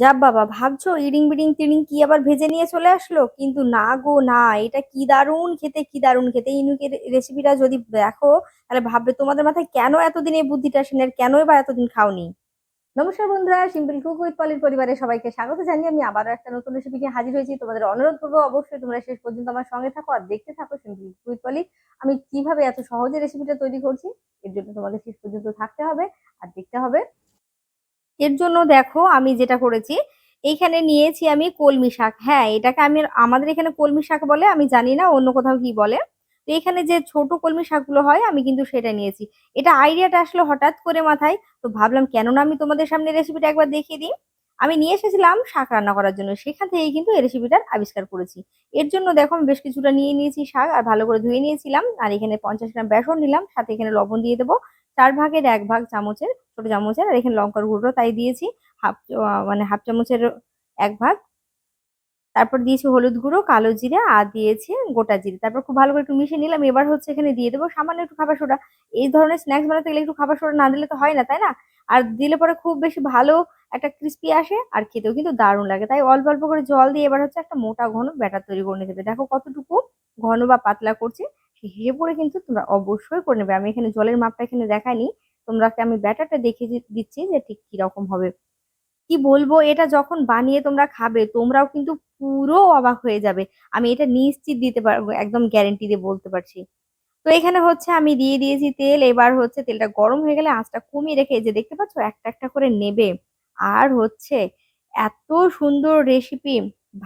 যা বাবা, ভাবছ ইডিং বিডিং তিডিং কি আবার ভেজে নিয়ে চলে আসলো? কিন্তু না গো, না, এটা কি দারুণ খেতে, কি দারুণ খেতে। ইনুকের রেসিপিটা যদি দেখো, তাহলে ভাববে তোমাদের মাথায় কেন এতদিন এই বুদ্ধিটা আসেনি আর কেনই বা এতদিন খাওনি? নমস্কার বন্ধুরা সিম্পল কুক উইথ পলির পরিবারে সবাইকে স্বাগত জানিয়ে আমি আবারও একটা নতুন রেসিপি নিয়ে হাজির হয়েছি। তোমাদের অনুরোধ করব অবশ্যই তোমরা শেষ পর্যন্ত আমার সঙ্গে থাকো আর দেখতে থাকো সিম্পল কুক উইথ পলি আমি কীভাবে এত সহজে রেসিপিটা তৈরি করছি, এর জন্য তোমাদের শেষ পর্যন্ত থাকতে হবে আর দেখতে হবে। এর জন্য দেখো আমি যেটা করেছি, এইখানে নিয়েছি আমি কলমি শাক। হ্যাঁ এটাকে আমি আমাদের এখানে কলমি শাক বলে, আমি জানি না অন্য কোথাও কি বলে। তো এখানে যে ছোট কলমি শাকগুলো হয়, আমি কিন্তু সেটা নিয়েছি। এটা আইডিয়াটা আসলে হঠাৎ করে মাথায়, তো ভাবলাম কেননা আমি তোমাদের সামনে রেসিপিটা একবার দেখিয়ে দিই। আমি নিয়ে এসেছিলাম শাক রান্না করার জন্য, সেখান থেকেই কিন্তু এই রেসিপিটার আবিষ্কার করেছি। এর জন্য দেখো আমি বেশ কিছুটা নিয়ে নিয়েছি শাক, আর ভালো করে ধুয়ে নিয়েছিলাম। আর এখানে পঞ্চাশ গ্রাম বেসন নিলাম, সাথে এখানে লবণ দিয়ে দেবো। চার ভাগের এক ভাগ চামচের ছোট চামচের, আর এখানে লঙ্কার গুঁড়ো তাই দিয়েছি, হাফ মানে হাফ চামচের এক ভাগ। তারপর দিয়েছি হলুদ গুঁড়ো, কালো জিরে, আর দিয়েছি গোটা জিরে। তারপর খুব ভালো করে একটু মিশিয়ে নিলাম, এবার হচ্ছে এখানে দিয়ে দেবো সামান্য একটু খাবার সোডা। এই ধরনের স্ন্যাক্স বানাতে গেলে একটু খাবার সোডা না দিলে তো হয় না, তাই না? আর দিলে পরে খুব বেশি ভালো একটা ক্রিস্পি আসে, আর খেতেও কিন্তু দারুণ লাগে। তাই অল্প অল্প করে জল দিয়ে এবার হচ্ছে একটা মোটা ঘন ব্যাটার তৈরি করে নিতে দেখো কতটুকু ঘন বা পাতলা করছি হিসেবে করে কিন্তু তোমরা অবশ্যই করে নেবে। আমি এখানে জলের মাপটা এখানে দেখাইনি। তোমরা আমি ব্যাটারটা দেখিয়ে দিচ্ছি যে ঠিক কীরকম হবে। কি বলব, এটা যখন বানিয়ে তোমরা খাবে, তোমরাও কিন্তু পুরো অবাক হয়ে যাবে। আমি এটা নিশ্চিত দিতে পারব, একদম গ্যারেন্টি দিয়ে বলতে পারছি। তো এখানে হচ্ছে আমি দিয়ে দিয়েছি তেল, এবার হচ্ছে তেলটা গরম হয়ে গেলে আঁচটা কমিয়ে রেখে যে দেখতে পাচ্ছ, একটা একটা করে নেবে। আর হচ্ছে এত সুন্দর রেসিপি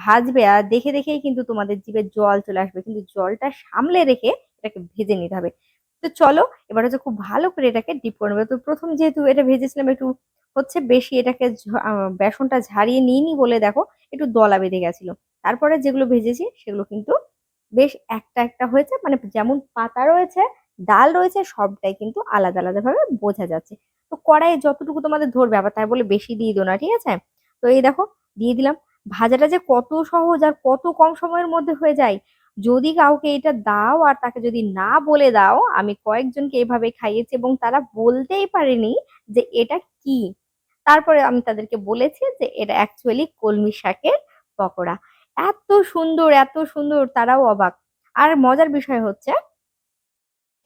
ভাজবে, আর দেখে দেখেই কিন্তু তোমাদের জিভে জল চলে আসবে। কিন্তু জলটা সামলে রেখে এটাকে ভেজে নিতে হবে। তো চলো, এবার হচ্ছে খুব ভালো করে এটাকে ডিপ করে নেবে। তো প্রথম যেহেতু এটা ভেজেছিলাম একটু হচ্ছে বেশি এটাকে বেসনটা ঝারিয়ে নিইনি বলে দেখো একটু দলা বেঁধে গেছিল। তারপরে যেগুলো ভেজেছি সেগুলো কিন্তু বেশ একটা একটা হয়েছে মানে যেমন পাতা রয়েছে, ডাল রয়েছে, সবটাই কিন্তু আলাদা আলাদা ভাবে বোঝা যাচ্ছে। তো কড়াইয়ে যতটুকু তোমাদের ধরবে, আবার তাই বলে বেশি দিয়ে দিও না, ঠিক আছে? তো এই দেখো, দিয়ে দিলাম। ভাজাটা যে কত সহজ আর কত কম সময়ের মধ্যে হয়ে যায় যদি কাউকে এটা দাও আর তাকে যদি না বলে দাও, আমি কয়েকজনকে এভাবে খাইয়েছি এবং তারা বলতেই পারেনি যে এটা কি। তারপরে আমি তাদেরকে বলেছি যে এটা অ্যাকচুয়ালি কলমি শাকের পকোড়া। এত সুন্দর এত সুন্দর, তারাও অবাক। আর মজার বিষয় হচ্ছে,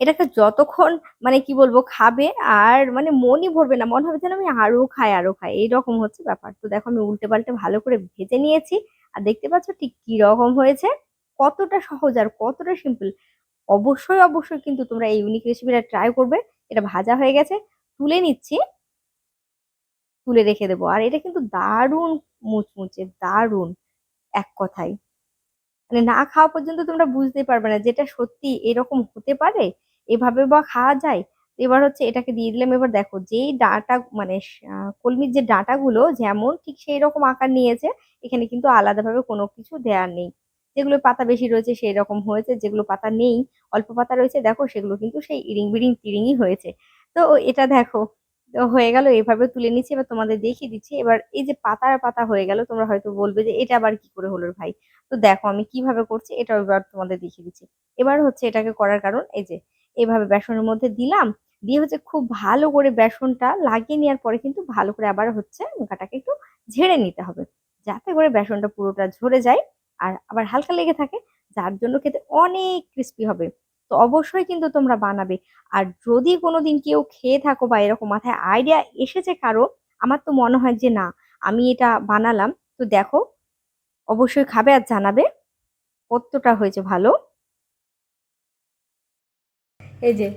এটাকে যতক্ষণ মানে কি বলব, খাবে আর মানে মনই ভরবে না, মনে হবে যেন আমি আরও খাই আরও খাই, এইরকম হচ্ছে ব্যাপার। তো দেখো আমি উল্টে পাল্টে ভালো করে ভেজে নিয়েছি, আর দেখতে পাচ্ছ ঠিক কি রকম হয়েছে। কতটা সহজ আর কতটা সিম্পল অবশ্যই অবশ্যই কিন্তু তোমরা এই ইউনিক রেসিপিটা ট্রাই করবে। এটা ভাজা হয়ে গেছে, তুলে নিচ্ছি, তুলে রেখে দেবো। আর এটা কিন্তু দারুণ মুচমুচে, দারুণ, এক কথায়। মানে না খাওয়া পর্যন্ত তোমরা বুঝতে পারবে না যেটা সত্যি এরকম হতে পারে, এভাবে বা খাওয়া যায়। এবার হচ্ছে এটাকে দিয়ে দিলাম, এবার দেখো যেই ডাঁটা মানে কলমির যে ডাঁটাগুলো যেমন ঠিক সেই রকম আকার নিয়েছে, এখানে কিন্তু আলাদাভাবে কোনো কিছু দেওয়ার নেই। যেগুলো পাতা বেশি রয়েছে সেই রকম হয়েছে, যেগুলো পাতা নেই, অল্প পাতা রয়েছে, দেখো সেগুলো কিন্তু সেই ইরিং বিরিং তিরিংই হয়েছে। তো এটা দেখো হয়ে গেল এভাবে তুলে নিচ্ছি, এবার তোমাদের দেখিয়ে দিচ্ছি। এবার এই যে পাতার পাতা হয়ে গেল, তোমরা হয়তো বলবে যে এটা আবার কি করে হলো ভাই? তো দেখো আমি কীভাবে করছি এটা এবার তোমাদের দেখিয়ে দিচ্ছি। এবার হচ্ছে এটাকে করার কারণ, এই যে এভাবে বেসনের মধ্যে দিলাম, দিয়ে হচ্ছে খুব ভালো করে বেসনটা লাগিয়ে নেওয়ার পরে কিন্তু ভালো করে আবার হচ্ছে মুখাটাকে একটু ঝেড়ে নিতে হবে। যাতে করে বেসনটা পুরোটা ঝরে যায়। আর আবার হালকা লেগে থাকে, যার জন্য খেতে অনেক ক্রিস্পি হবে। তো অবশ্যই কিন্তু তোমরা বানাবে। আর যদি কোনোদিন কেউ খেয়ে থাকো বা এরকম মাথায় আইডিয়া এসেছে কারও, আমার তো মনে হয় যে না, আমি এটা বানালাম। তো দেখো, অবশ্যই খাবে আর জানাবে কতটা হয়েছে ভালো। এই যে,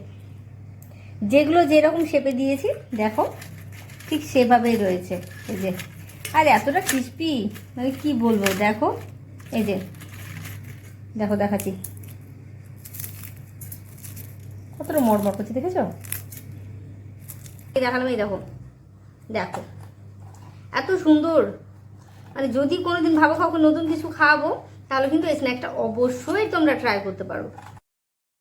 যেগুলো যেরকম শেপে দিয়েছি, দেখো, ঠিক সেভাবেই রয়েছে। এই যে, আর এতটা ক্রিস্পি মানে কি বলব, দেখো। এই যে, দেখো, দেখাচ্ছি। কতটা মরমর করছে, দেখেছ? দেখালাম, এই দেখো। দেখো, এত সুন্দর। মানে যদি কোনোদিন ভাবো কাউকে নতুন কিছু খাওয়াবো তাহলে কিন্তু এই স্ন্যাকটা অবশ্যই তোমরা ট্রাই করতে পারো।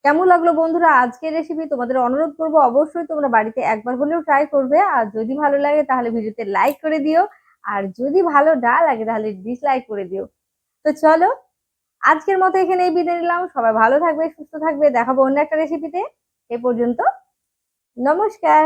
কেমন লাগল বন্ধুরা আজকের রেসিপি তোমাদের অনুরোধ করব অবশ্যই তোমরা বাড়িতে একবার হলেও ট্রাই করবে। আর যদি ভালো লাগে, তাহলে ভিডিওতে লাইক করে দিও। আর যদি ভালো না লাগে, তাহলে ডিসলাইক করে দিও। তো চলো, আজকের মতো এখানে এই বিদায় নিলাম। সবাই ভালো থাকবে, সুস্থ থাকবে। দেখাবো অন্য একটা রেসিপিতে এ পর্যন্ত, নমস্কার।